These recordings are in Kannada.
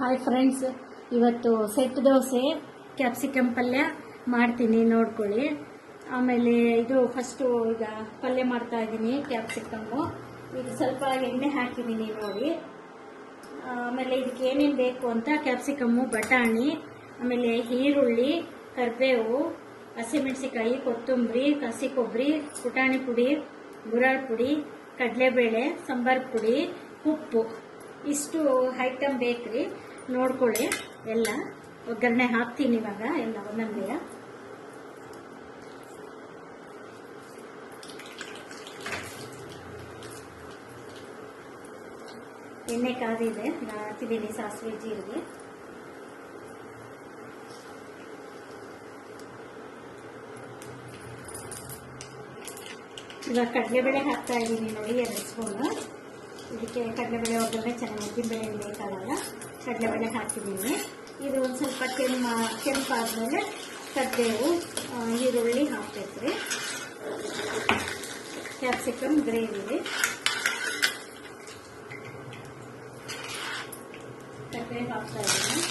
ಹಾಯ್ ಫ್ರೆಂಡ್ಸ್ ಇವತ್ತು ಸೆಟ್ ದೋಸೆ ಕ್ಯಾಪ್ಸಿಕಮ್ ಪಲ್ಯ ಮಾಡ್ತೀನಿ, ನೋಡ್ಕೊಳ್ಳಿ. ಆಮೇಲೆ ಇದು ಫಸ್ಟು ಈಗ ಪಲ್ಯ ಮಾಡ್ತಾ ಇದ್ದೀನಿ ಕ್ಯಾಪ್ಸಿಕಮ್ಮು ಇದು ಸ್ವಲ್ಪ ಎಣ್ಣೆ ಹಾಕಿದ್ದೀನಿ, ನೋಡಿ. ಆಮೇಲೆ ಇದಕ್ಕೆ ಏನೇನು ಬೇಕು ಅಂತ ಕ್ಯಾಪ್ಸಿಕಮ್ಮು ಬಟಾಣಿ, ಆಮೇಲೆ ಈರುಳ್ಳಿ, ಕರಿಬೇವು ಹಸಿಮೆಣಸಿಕಾಯಿ ಕೊತ್ತಂಬರಿ ಕಸಿ ಕೊಬ್ಬರಿ ಪುಟಾಣಿ ಪುಡಿ ಗುರಾಳ್ ಪುಡಿ, ಕಡಲೆಬೇಳೆ, ಸಾಂಬಾರ್ ಪುಡಿ, ಉಪ್ಪು. ಇಷ್ಟು ಐಟಮ್ ಬೇಕ್ರಿ. ನೋಡ್ಕೊಳ್ಳಿ. ಎಲ್ಲ. ಒಗ್ಗರಣೆ ಹಾಕ್ತೀನಿ ಇವಾಗ. ಎಲ್ಲ ಒಂದೊಂದೇ. ಎಣ್ಣೆ ಕಾದಿದೆ ನಾ ಹಾಕಿದ್ದೀನಿ ಸಾಸಿವೆ ಜೀರಿಗೆ. ಇವಾಗ ಕಡಲೆಬೇಳೆ ಹಾಕ್ತಾ ಇದ್ದೀನಿ ನೋಡಿ, ಎರಡು ಸ್ಪೂನು. ಇದಕ್ಕೆ ಕಡಲೆಬೇಳೆ ಒಗ್ಗರಣೆ ಚೆನ್ನಾಗಿ ಉದ್ದಿನಬೇಳೆ ಬೇಕಾದಾಗ ಕಡಲೆಬೇಳೆ ಹಾಕಿದ್ದೀನಿ. ಇದು ಒಂದು ಸ್ವಲ್ಪ ಕೆಮ್ಮ ಕೆಂಪಾದ್ಮೇಲೆ ಕಡ್ಬೇವು ಆ, ಈರುಳ್ಳಿ ಹಾಕ್ಬೇಕು ರೀ ಕ್ಯಾಪ್ಸಿಕಮ್ ಗ್ರೇವಿ ಕಡ್ಲೆ ಹಾಕ್ತಾ ಇದ್ದೀನಿ.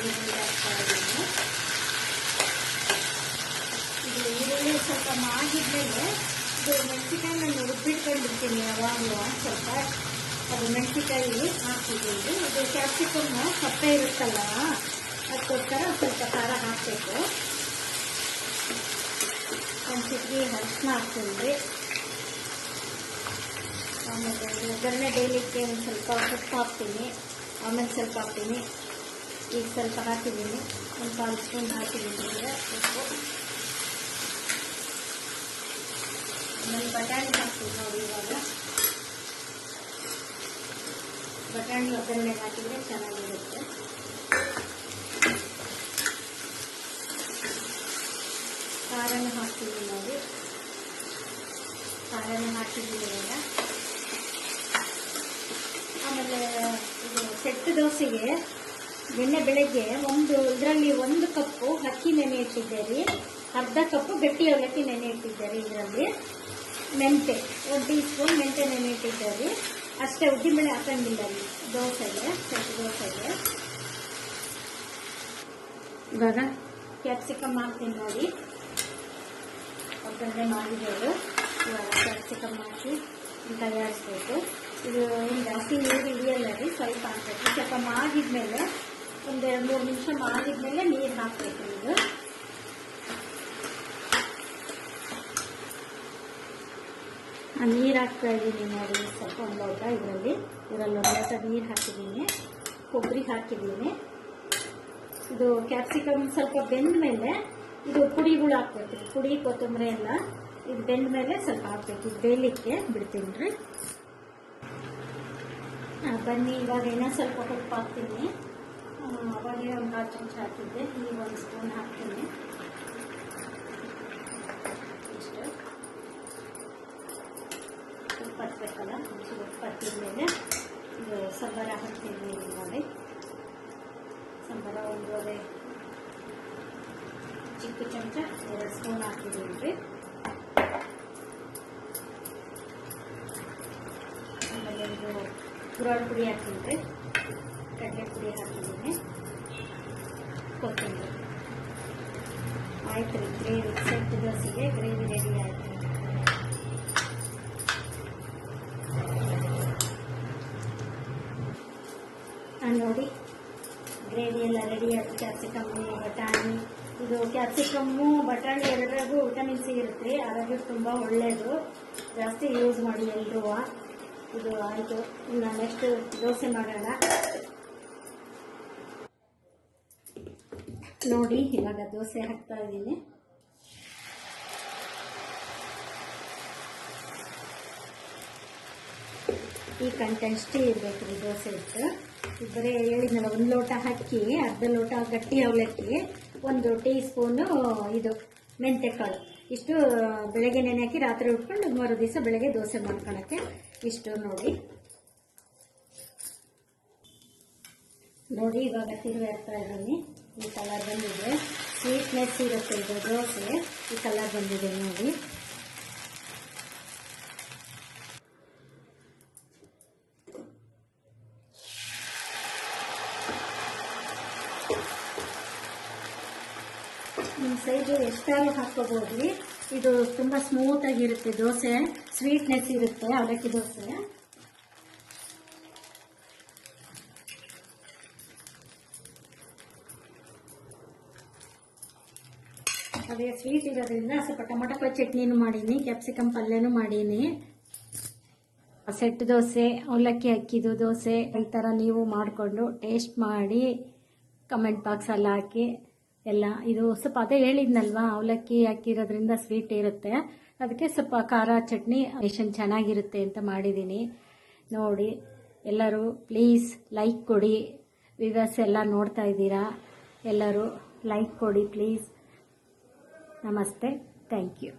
ಈರುಳ್ಳಿ ಹಾಕ್ತಾ ಇದ್ದೀನಿ. ಇದು ಈರುಳ್ಳಿ ಸ್ವಲ್ಪ ಮಾಡಿದ್ಮೇಲೆ ಇದು ಮೆಣಸಿಕಾಯಿ ನಾನು ರುಬ್ಬಿಟ್ಕೊಂಡಿರ್ತೀನಿ ಯಾವಾಗಲೂ ಸ್ವಲ್ಪ. ಮೆಣಸಿಕಾಯಿ ಹಾಕ್ತಿದ್ದೀನಿ ಇದು ಕ್ಯಾಪ್ಸಿಕಮ್ ಸಪ್ಪೆ ಇರುತ್ತಲ್ಲ, ಅದಕ್ಕೋಸ್ಕರ ಸ್ವಲ್ಪ ಖಾರ ಹಾಕಬೇಕು. ಒಂದು ಅರಿಶಿನ ಹಾಕ್ತೀನಿ ಆಮೇಲೆ ಒಗ್ಗರಣೆ ಡೈಲಿಕ್ಕೆ ಒಂದು ಸ್ವಲ್ಪ ಉಪ್ಪು ಹಾಕ್ತೀನಿ. ಆಮೇಲೆ ಸ್ವಲ್ಪ ಹಾಕ್ತೀನಿ. ಈಗ ಸ್ವಲ್ಪ ಹಾಕಿದ್ದೀನಿ. ಒಂದು ಸ್ಪೂನ್ ಹಾಕಿದ್ದೀನಿ ಉಪ್ಪು. ಆಮೇಲೆ ಬಟಾಣಿ ಹಾಕ್ತೀನಿ ನೋಡಿ ಇವಾಗ. ಬಟಾಣಿ ಒಗ್ಗರಣೆ ಹಾಕಿದರೆ ಚೆನ್ನಾಗಿರುತ್ತೆ. ಖಾರನ ಹಾಕ್ತೀವಿ ನೋಡಿ. ಖಾರನ ಹಾಕಿದ್ದೀವಿ ಇವಾಗ. ಆಮೇಲೆ ಇದು ಸೆಟ್ ದೋಸೆಗೆ ನಿನ್ನೆ ಬೆಳಗ್ಗೆ ಒಂದು ಇದರಲ್ಲಿ ಒಂದು ಕಪ್ಪು ಅಕ್ಕಿ ನೆನೆ ಇಟ್ಟಿದ್ದೆ ರೀ. ಅರ್ಧ ಕಪ್ಪು ಗಟ್ಟಿ ಅವಲಕ್ಕಿ ನೆನೆ ಇಟ್ಟಿದ್ದೆ ರೀ ಇದರಲ್ಲಿ. ಮೆಂತೆ ಒಂದು ಟೀ ಸ್ಪೂನ್ ಮೆಂತೆ ನೆನೆ ಇಟ್ಟಿದ್ದೆ ರೀ. ಅಷ್ಟೇ ಉದ್ದಿನಬೇಳೆ ಹಾಕಂಗಿಲ್ಲ ರೀ ದೋಸೆಗೆ ಸೆಟ್ ದೋಸೆಗೆ ಇವಾಗ? ಕ್ಯಾಪ್ಸಿಕಮ್ ಹಾಕ್ತೀನಿ ನೋಡಿ. ಒಗ್ಗರಣೆ ಮಾಡಿದ್ದೇವೆ. ಇವಾಗ ಕ್ಯಾಪ್ಸಿಕಮ್ ಹಾಕಿ ತಯಾರಿಸ್ಬೇಕು. ಇದು ಏನು ಜಾಸ್ತಿ ನೀರು ಹಿಡಿಯಲ್ಲ ರೀ ಸ್ವಲ್ಪ ಹಾಕಬೇಕು. ಸ್ವಲ್ಪ ಮಾಡಿದ್ಮೇಲೆ ಒಂದು ಎರಡು ಮೂರು ನಿಮಿಷ ಮಾಡಿದ್ಮೇಲೆ ನೀರು ಹಾಕಬೇಕು ಇದು. ನೀರು ಹಾಕ್ತಾ ಇದ್ದೀನಿ ನೋಡಿ, ಸ್ವಲ್ಪ ಒಂದು ಲೋಟ ಇದರಲ್ಲಿ. ಇದರಲ್ಲಿ ಒಂದು ಲೋಟ ನೀರು ಹಾಕಿದ್ದೀನಿ. ಕೊಬ್ಬರಿ ಹಾಕಿದ್ದೀನಿ. ಇದು ಕ್ಯಾಪ್ಸಿಕಮ್ ಸ್ವಲ್ಪ ಬೆಂದ ಮೇಲೆ, ಇದು ಪುಡಿಗಳು ಹಾಕ್ಬೇಕು. ಪುಡಿ, ಕೊತ್ತಂಬರಿ ಎಲ್ಲ ಇದು ಬೆಂದ ಮೇಲೆ ಸ್ವಲ್ಪ ಹಾಕ್ಬೇಕು. ಇದು ಬೇಯಲಿಕ್ಕೆ ಬಿಡ್ತೀನಿ ರೀ. ಬನ್ನಿ, ಇವಾಗ ಏನೋ ಸ್ವಲ್ಪ ಉಪ್ಪು ಹಾಕ್ತೀನಿ. ಅವಾಗೇ ಒಂದು ಕಾಲು ಚಮಚ ಹಾಕಿದ್ದೆ. ಈಗ ಒಂದು ಸ್ಪೂನ್ ಹಾಕ್ತೀನಿ ಇಷ್ಟು ಉಪ್ಪು ಹತ್ಬೇಕಲ್ಲ ಒಂಚೂರು ಉಪ್ಪು ಹತ್ತಿದ್ಮೇಲೆ ಇದು ಸಂಬಾರ ಹಾಕ್ತೀನಿ ನೋಡಿ. ಸಂಬಾರ ಒಂದೂವರೆ ಚಿಕ್ಕ ಚಮಚ ಎರಡು ಸ್ಪೂನ್ ಹಾಕಿದ್ದೀನಿ ರೀ ಆಮೇಲೆ ಇದು ಗುರಾಳ್ ಪುಡಿ ಹಾಕಿದ್ದೀನಿ ರೀ ಕಡಲೆ ಪುಡಿ ಹಾಕಿದ್ದೀನಿ. ಕೊತ್ತಂಬರಿ. ಆಯ್ತು ರೀ, ಗ್ರೇವಿ ಸೆಟ್ ದೋಸೆಗೆ ಗ್ರೇವಿ ರೆಡಿ ಆಯ್ತು ಆ, ನೋಡಿ ಗ್ರೇವಿ ಎಲ್ಲ ರೆಡಿ ಆಯ್ತು ಕ್ಯಾಪ್ಸಿಕಮ್ಮು ಬಟಾಣಿ ಇದು ಕ್ಯಾಪ್ಸಿಕಮ್ಮು ಬಟಾಣಿ ಎರಡರಾಗೂ ವಿಟಮಿನ್ ಸಿ ಇರುತ್ತೆ. ಆರೋಗ್ಯಕ್ಕೆ ತುಂಬ ಒಳ್ಳೆಯದು ಜಾಸ್ತಿ ಯೂಸ್ ಮಾಡಿ ಎಲ್ಲರೂ ಇದು ಆಯಿತು. ಇನ್ನು ನೆಕ್ಸ್ಟ್ ದೋಸೆ ಮಾಡೋಣ. ನೋಡಿ, ಇವಾಗ ದೋಸೆ ಹಾಕ್ತಾ ಇದ್ದೀನಿ. ಈ ಕಂಟೆಸ್ಟೇ ಇರಬೇಕು ರೀ ದೋಸೆ ಇಟ್ಟು. ಬರೀ ಹೇಳಿದ್ನಲ್ಲ, ಒಂದು ಲೋಟ ಹಾಕಿ ಅರ್ಧ ಲೋಟ ಗಟ್ಟಿ ಅವಲಕ್ಕಿ, ಒಂದು ಟೀ ಸ್ಪೂನು ಇದು ಮೆಂತೆಕಾಳು. ಇಷ್ಟು ಬೆಳಗ್ಗೆ ನೆನೆ ಹಾಕಿ ರಾತ್ರಿ ಉಟ್ಕೊಂಡು ಮರು ದಿವಸ ಬೆಳಗ್ಗೆ ದೋಸೆ ಮಾಡ್ಕೊಳಕ್ಕೆ ಇಷ್ಟು ನೋಡಿ. ನೋಡಿ, ಇವಾಗ ತಿರುವ ಹಾಕ್ತಾ ಇದ್ದೀನಿ. ಈ ಕಲರ್ ಬಂದಿದೆ. ಸ್ವೀಟ್ನೆಸ್ ಇರುತ್ತೆ ಇದು ದೋಸೆ. ಈ ಕಲರ್ ಬಂದಿದೆ ನೋಡಿ. ಸೈಜು ಎಷ್ಟಾದ್ರೂ ಹಾಕ್ಕೋಬೋದು. ಇದು ತುಂಬ ಸ್ಮೂತಾಗಿರುತ್ತೆ ದೋಸೆ. ಸ್ವೀಟ್ನೆಸ್ ಇರುತ್ತೆ ಅವಲಕ್ಕಿ ದೋಸೆ. ಅದೇ ಸ್ವೀಟ್ ಇರೋದ್ರಿಂದ ಸ್ವಲ್ಪ ಟೊಮಟೊ ಚಟ್ನಿನೂ ಮಾಡೀನಿ ಕ್ಯಾಪ್ಸಿಕಮ್ ಪಲ್ಯನೂ ಮಾಡೀನಿ. ಸೆಟ್ ದೋಸೆ, ಅವಲಕ್ಕಿ ಅಕ್ಕಿದು ದೋಸೆ, ಈ ಥರ ನೀವು ಮಾಡಿಕೊಂಡು ಟೇಸ್ಟ್ ಮಾಡಿ ಕಮೆಂಟ್ ಬಾಕ್ಸಲ್ಲಿ ಹಾಕಿ. ಎಲ್ಲ, ಇದು ಸ್ವಲ್ಪ ಅದೇ ಹೇಳಿದ್ನಲ್ವಾ, ಅವಲಕ್ಕಿ ಹಾಕಿರೋದ್ರಿಂದ ಸ್ವೀಟ್ ಇರುತ್ತೆ. ಅದಕ್ಕೆ ಸ್ವಲ್ಪ ಖಾರ ಚಟ್ನಿ ಮಿಷನ್ ಚೆನ್ನಾಗಿರುತ್ತೆ ಅಂತ ಮಾಡಿದ್ದೀನಿ. ನೋಡಿ, ಎಲ್ಲರೂ ಪ್ಲೀಸ್ ಲೈಕ್ ಕೊಡಿ. ವಿವರ್ಸ್ ಎಲ್ಲ ನೋಡ್ತಾ ಇದ್ದೀರಾ? ಎಲ್ಲರೂ ಲೈಕ್ ಕೊಡಿ ಪ್ಲೀಸ್ ನಮಸ್ತೆ ಥ್ಯಾಂಕ್ ಯು